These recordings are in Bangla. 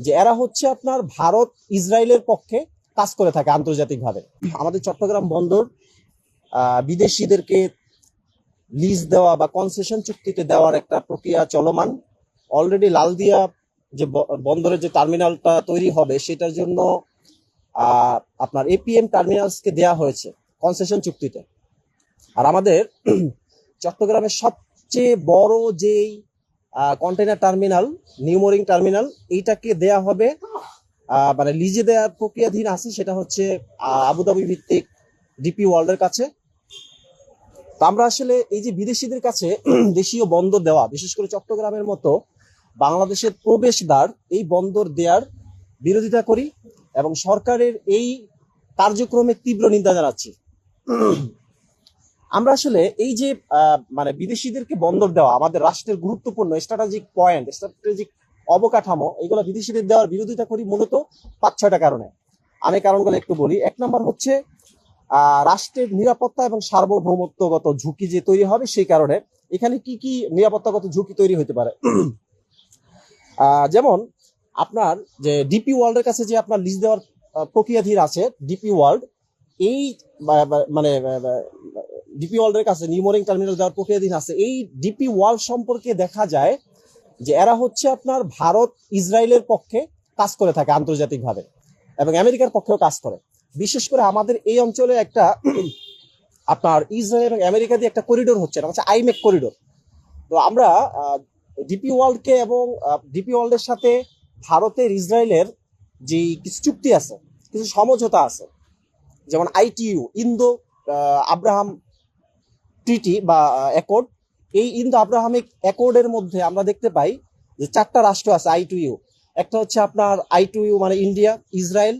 যে এরা হচ্ছে আপনার ভারত, ইসরায়েলের পক্ষে কাজ করে থাকে আন্তর্জাতিকভাবে। আমাদের চট্টগ্রাম বন্দর বিদেশিদেরকে লিজ দেওয়া বা কনসেশন চুক্তিতে দেওয়ার একটা প্রক্রিয়া চলমান। অলরেডি লালদিয়া যে বন্দরের যে টার্মিনালটা তৈরি হবে, সেটার জন্য আপনার এপিএম টার্মিনালসকে দেওয়া হয়েছে কনসেশন চুক্তিতে। আর আমাদের চট্টগ্রামের সবচেয়ে বড় যেই কন্টেনার টার্মিনাল নিউমোরিং টার্মিনাল এইটাকে দেয়া হবে মানে লিজে দেওয়ার প্রক্রিয়াধীন আছে, সেটা হচ্ছে আবুধাবি ভিত্তিক ডিপি ওয়ার্ল্ডের কাছে। তো আমরা আসলে এই যে বিদেশিদের কাছে দেশীয় বন্দর দেওয়া, বিশেষ করে চট্টগ্রামের মতো বাংলাদেশের প্রবেশদ্বার, এই বন্দর দেওয়ার বিরোধিতা করি এবং সরকারের এই কার্যক্রমে তীব্র নিন্দা জানাচ্ছি। আমরা আসলে এই যে মানে বিদেশিদেরকে বন্দর দেওয়া, আমাদের রাষ্ট্রের গুরুত্বপূর্ণ স্ট্র্যাটেজিক পয়েন্ট স্ট্র্যাটেজিক অবকাঠামো, এগুলো বিদেশিদের দেওয়ার বিরোধিতা করি মূলত পাঁচ, ছয়টা কারণে। আমি কারণগুলো একটু বলি। এক নম্বর হচ্ছে রাষ্ট্রের নিরাপত্তা এবং সার্বভৌমত্বগত ঝুঁকি যে তৈরি হবে সেই কারণে এখানে কি কি নিরাপত্তাগত ঝুঁকি তৈরি হতে পারে? যেমন আপনার যে ডিপি ওয়ার্ল্ডের কাছে যে আপনার লিজ দেওয়ার প্রক্রিয়াধীন আছে ডিপি ওয়ার্ল্ড, এই মানে ডিপি ওয়ার্ল্ডের কাছে নিউমোরিং টার্মিনাল দেওয়ার প্রক্রিয়াধীন আছে। এই ডিপি ওয়ার্ল্ড সম্পর্কে দেখা যায় যে এরা হচ্ছে আপনার ভারত, ইসরায়েলের পক্ষে কাজ করে থাকে আন্তর্জাতিকভাবে এবং আমেরিকার পক্ষেও কাজ করে। বিশেষ করে আমাদের এই অঞ্চলে একটা আপনার ইসরায়েল এবং আমেরিকা দিয়ে একটা করিডোর হচ্ছে, এটা হচ্ছে আইমেক করিডোর তো আমরা ডিপি ওয়ার্ল্ডকে এবং ডিপি ওয়ার্ল্ডের সাথে ভারতের, ইসরায়েলের যে কিছু চুক্তি আছে, কিছু সমঝোতা আছে, যেমন আইটিইউ, ইন্দো আব্রাহাম ট্রিটি বা অ্যাকর্ড এই ইন্দো আব্রাহামিক অ্যাকর্ডের মধ্যে আমরা দেখতে পাই যে চারটা রাষ্ট্র আছে, আই টু ইউ। একটা হচ্ছে আপনার আই টু ইউ মানে ইন্ডিয়া, ইসরায়েল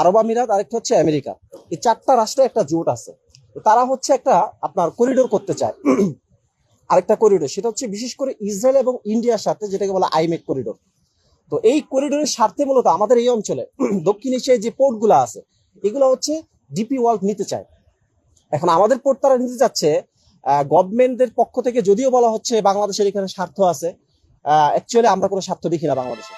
আরব আমিরাত, আরেকটা হচ্ছে আমেরিকা। এই চারটা রাষ্ট্রে একটা জোট আছে। তারা হচ্ছে একটা আপনার করিডোর করতে চায়। আরেকটা করিডোর, সেটা হচ্ছে বিশেষ করে ইসরায়েল এবং ইন্ডিয়ার সাথে যেটাকে বলা আইমেক করিডোর। তো এই করিডোরের স্বার্থে মূলত আমাদের এই অঞ্চলে দক্ষিণ এশিয়ায় যে পোর্টগুলো আছে, এগুলো হচ্ছে ডিপি ওয়ার্ল্ড নিতে চায়। এখন আমাদের পোর্ট তারা নিতে চাচ্ছে গভর্নমেন্টের পক্ষ থেকে যদিও বলা হচ্ছে বাংলাদেশের এখানে স্বার্থ আছে অ্যাকচুয়ালি আমরা কোনো স্বার্থ দেখি না বাংলাদেশে।